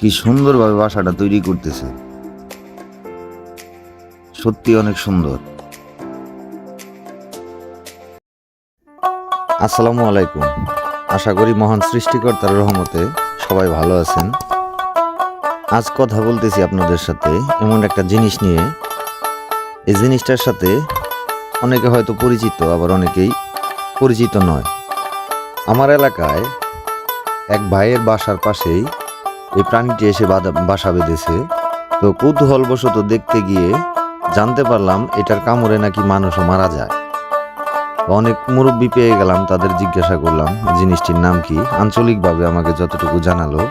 কি সুন্দরভাবে বাসাটা তৈরি করতেছে। সত্যি অনেক সুন্দর। আসসালামু আলাইকুম। আশা করি মহান সৃষ্টিকর্তার রহমতে সবাই ভালো আছেন। আজ কথা বলতেছি আপনাদের সাথে এমন একটা জিনিস নিয়ে। এই জিনিসটার সাথে অনেকে হয়তো পরিচিত, আবার অনেকেই পরিচিত নয়। আমার এলাকায় এক ভাইয়ের বাসার পাশেই এই প্রাণীটি এসে বাসা বেঁধেছে। তো কৌতূহলবশত দেখতে গিয়ে জানতে পারলাম, এটার কামড়ে নাকি মানুষও মারা যায়। অনেক মুরব্বী পেয়ে গেলাম, তাদের জিজ্ঞাসা করলাম, জিনিসটির নাম কি? আঞ্চলিকভাবে আমাকে যতটুকু জানালো,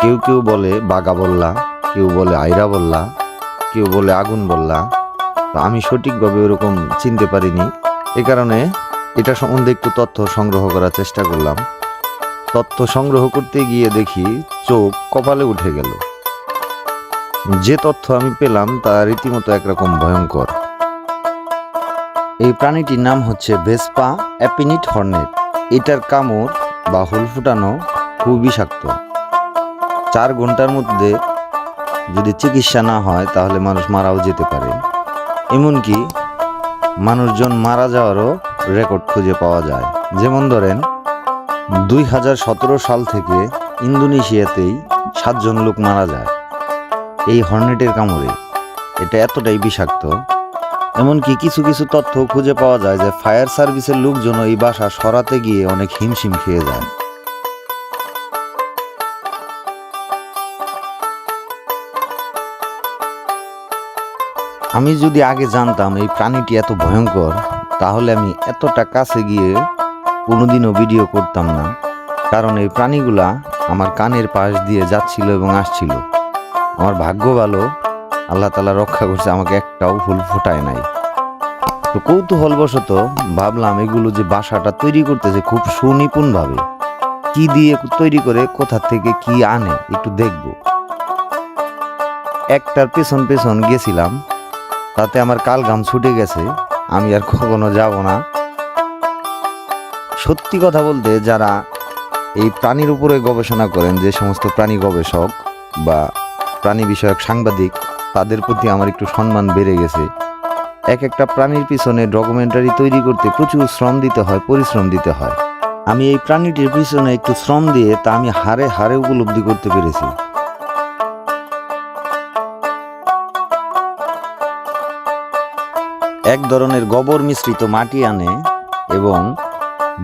কেউ কেউ বলে বাগা বললা কেউ বলে আইরা বললা কেউ বলে আগুন বললা তো আমি সঠিকভাবে ওরকম চিনতে পারিনি। এ কারণে এটা সম্বন্ধে একটু তথ্য সংগ্রহ করার চেষ্টা করলাম। তথ্য সংগ্রহ করতে গিয়ে দেখি চোখ কপালে উঠে গেল। যে তথ্য আমি পেলাম তা রীতিমতো একরকম ভয়ঙ্কর। এই প্রাণীটির নাম হচ্ছে ভেসপা অ্যাপিনিট হর্নেট। এটার কামড় বা হুল ফুটানো খুব বিষাক্ত। চার ঘণ্টার মধ্যে যদি চিকিৎসা না হয়, তাহলে মানুষ মারাও যেতে পারে। এমনকি মানুষজন মারা যাওয়ারও রেকর্ড খুঁজে পাওয়া যায়। যেমন ধরেন দুই হাজার সতেরো সাল থেকে ইন্দোনেশিয়াতেই সাতজন লোক মারা যায়। এই হর্নেটের কামড়ে এটা এতটাই বিষাক্ত, এমনকি কিছু কিছু তথ্য খুঁজে পাওয়া যায় যে ফায়ার সার্ভিসের লোকজন এই বাসা সরাতে গিয়ে অনেক হিমশিম খেয়ে যায়। আমি যদি আগে জানতাম এই প্রাণীটি এত ভয়ঙ্কর, তাহলে আমি এতটা কাছে গিয়ে কোনোদিনও ভিডিও করতাম না, কারণ এই প্রাণীগুলা আমার কানের পাশ দিয়ে যাচ্ছিল এবং আসছিল। আমার ভাগ্য ভালো, আল্লাহ তালা রক্ষা করছে, আমাকে একটাও ফুল ফোটায় নাই। তো কৌতূহলবশত ভাবলাম এগুলো যে বাসাটা তৈরি করতেছে খুব সুনিপুণভাবে, কি দিয়ে তৈরি করে, কোথা থেকে কি আনে, একটু দেখব। একটার পেছন পেছন গেছিলাম, তাতে আমার কালগাম ছুটে গেছে, আমি আর কখনো যাব না। সত্যি কথা বলতে যারা এই প্রাণীর উপরে গবেষণা করেন, যে সমস্ত প্রাণী গবেষক বা প্রাণী বিষয়ক সাংবাদিক, তাদের প্রতি আমার একটু সম্মান বেড়ে গেছে। এক একটা প্রাণীর পিছনে ডকুমেন্টারি তৈরি করতে প্রচুর শ্রম দিতে হয়, পরিশ্রম দিতে হয়। আমি এই প্রাণীটির পিছনে একটু শ্রম দিয়ে তা আমি হারে হারে উপলব্ধি করতে পেরেছি। এক ধরনের গোবর মিশ্রিত মাটি আনে এবং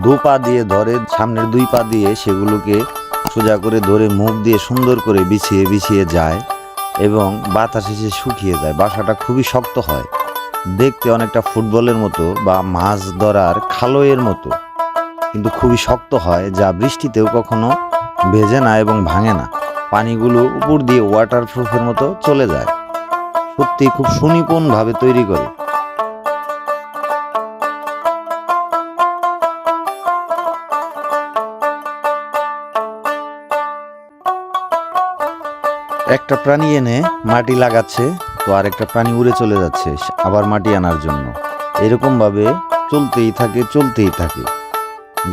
দু পা দিয়ে ধরে, সামনের দুই পা দিয়ে সেগুলোকে সোজা করে ধরে মুখ দিয়ে সুন্দর করে বিছিয়ে বিছিয়ে যায় এবং বাতাসে সে শুকিয়ে যায়। বাসাটা খুবই শক্ত হয়। দেখতে অনেকটা ফুটবলের মতো বা মাছ ধরার খালইয়ের মতো। কিন্তু খুবই শক্ত হয়, যা বৃষ্টিতেও কখনো ভেজে না এবং ভাঙে না। পানিগুলো উপর দিয়ে ওয়াটার প্রুফের মতো চলে যায়। সত্যি খুব সুনিপুণভাবে তৈরি করে। একটা প্রাণী এনে মাটি লাগাচ্ছে তো আরেকটা প্রাণী উড়ে চলে যাচ্ছে আবার মাটি আনার জন্য। এরকম ভাবে চলতেই থাকে চলতেই থাকে।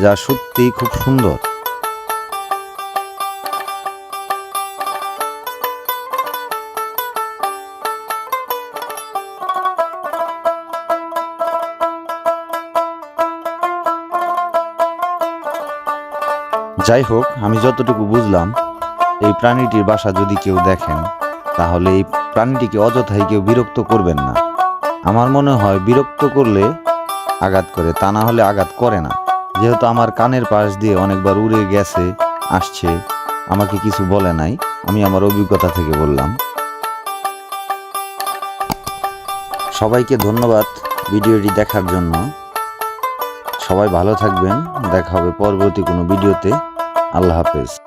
যা সত্যিই খুব সুন্দর। যাই হোক, আমি যতটুকু বুঝলাম এই প্রাণীটির বাসা যদি কেউ দেখেন, তাহলে এই প্রাণীটিকে অযথাই কেউ বিরক্ত করবেন না। আমার মনে হয় বিরক্ত করলে আঘাত করে, তা না হলে আঘাত করে না। যেহেতু আমার কানের পাশ দিয়ে অনেকবার উড়ে গেছে, আসছে, আমাকে কিছু বলে নাই, আমি আমার অভিজ্ঞতা থেকে বললাম। সবাইকে ধন্যবাদ ভিডিওটি দেখার জন্য। সবাই ভালো থাকবেন, দেখা হবে পরবর্তী কোনো ভিডিওতে। আল্লাহ হাফেজ।